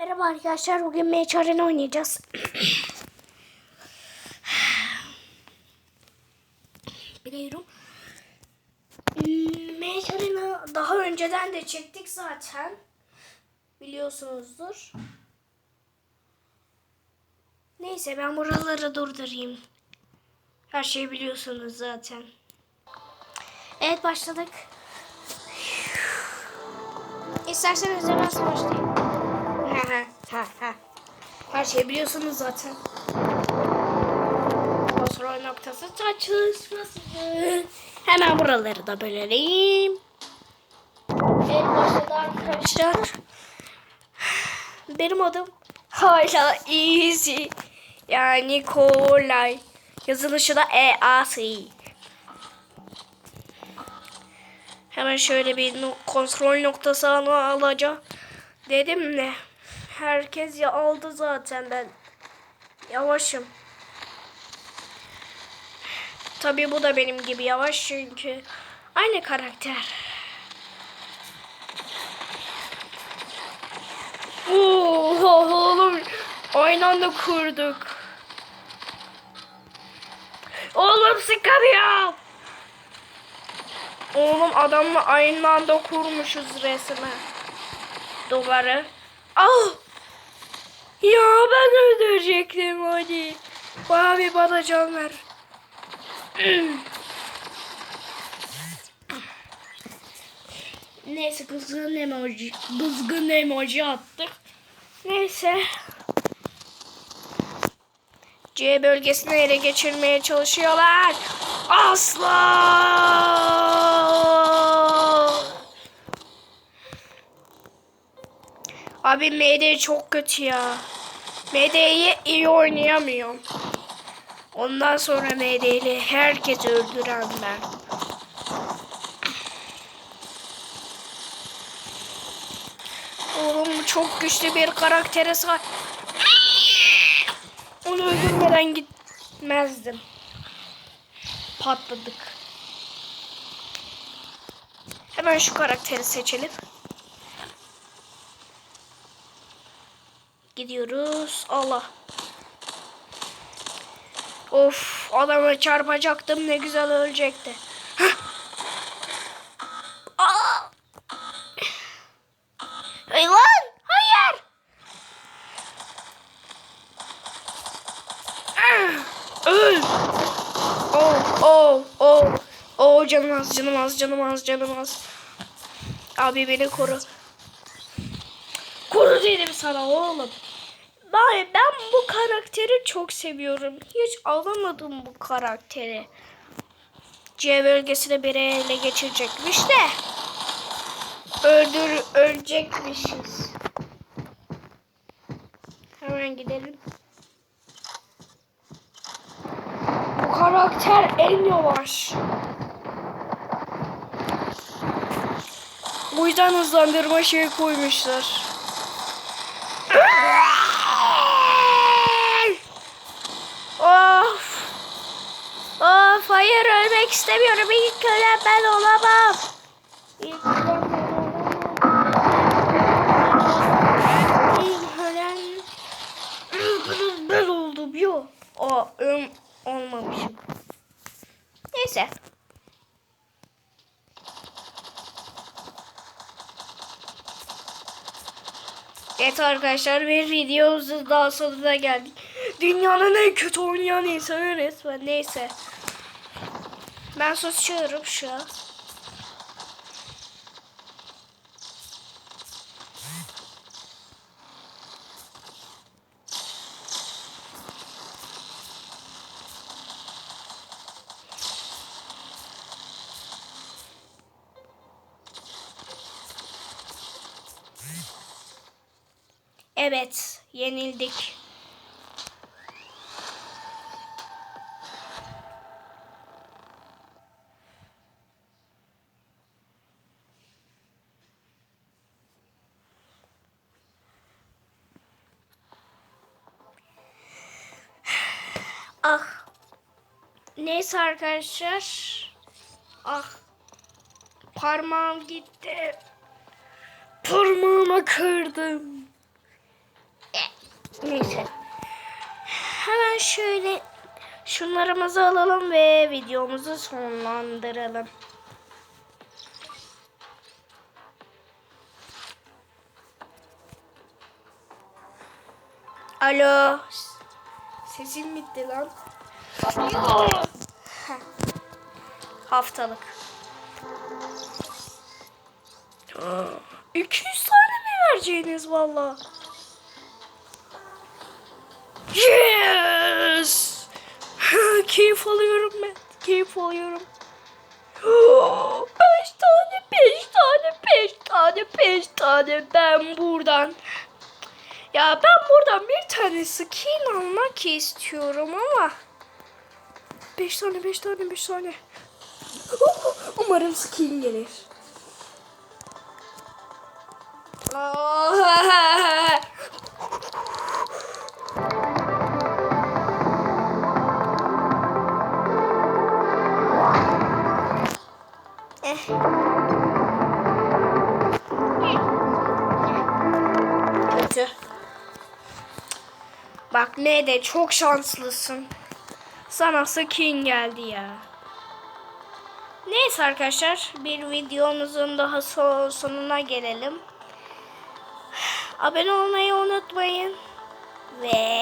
Merhaba arkadaşlar. Bugün Mage Arena oynayacağız. Biliyorum. Hmm, Mage daha önceden de çektik zaten. Biliyorsunuzdur. Neyse ben buraları durdurayım. Her şeyi biliyorsunuz zaten. Evet başladık. İsterseniz hemen başlayayım. Her şeyi biliyorsunuz zaten. Kontrol noktası çalışması. Hemen buraları da bölelim. Evet başladı arkadaşlar. Benim adım hala easy. Yani kolay. Yazılışı da E-A-S. Hemen şöyle bir kontrol noktası al- alacağım. Dedim ne? Herkes ya aldı zaten ben. Yavaşım. Tabii bu da benim gibi yavaş çünkü aynı karakter. Oo, oğlum aynı anda kurduk. Oğlum sıkamıyorum. Oğlum adamla aynı anda kurmuşuz resmen. Duvarı. Ah! Ya ben öldürecektim hadi. Abi bana can ver. Neyse kızgın emoji, kızgın emoji attık. Neyse. C bölgesini ele geçirmeye çalışıyorlar. Asla! Abi MD çok kötü ya. MD'yi iyi oynayamıyorum. Ondan sonra MD'li herkes öldüren ben. Oğlum çok güçlü bir karaktere sahip. Onu öldürmeden gitmezdim. Patladık. Hemen şu karakteri seçelim. Gidiyoruz. Allah. Of adama çarpacaktım ne güzel ölecekti. Lan! Hayır! Öl! Oh, oh, oh. Oh canım az, canım az, canım az, canım az. Abi beni koru. Koru dedim sana oğlum. Ben, ben bu karakteri çok seviyorum. Hiç alamadım bu karakteri. C bölgesine bir ele geçirecekmiş de. Öldür, ölecekmişiz. Hemen gidelim. Bu karakter en yavaş. Bu yüzden hızlandırma şeyi koymuşlar. Of. Of hayır ölmek istemiyorum. İlk ölen ben olamam. İlk ölen ben oldum. Yok. O ım olmamışım. Neyse. Evet arkadaşlar bir videomuzun daha sonuna geldik. Dünyanın en kötü oynayan insanı resmen neyse. Ben susuyorum şu an. Evet, yenildik. Ah. Neyse arkadaşlar. Ah. Parmağım gitti. Parmağımı kırdım. Neyse. Hemen şöyle şunlarımızı alalım ve videomuzu sonlandıralım. Alo. Sesim bitti lan. Haftalık. 200 tane mi vereceğiniz valla? Yes! keyif alıyorum ben. Keyif alıyorum. Beş tane, beş tane, beş tane, beş tane ben buradan. Ya ben buradan bir tane skin almak istiyorum ama. Beş tane, beş tane, beş tane. Umarım skin gelir. Kötü. Bak ne de çok şanslısın. Sana skin geldi ya. Neyse arkadaşlar bir videomuzun daha son, sonuna gelelim. Abone olmayı unutmayın. Ve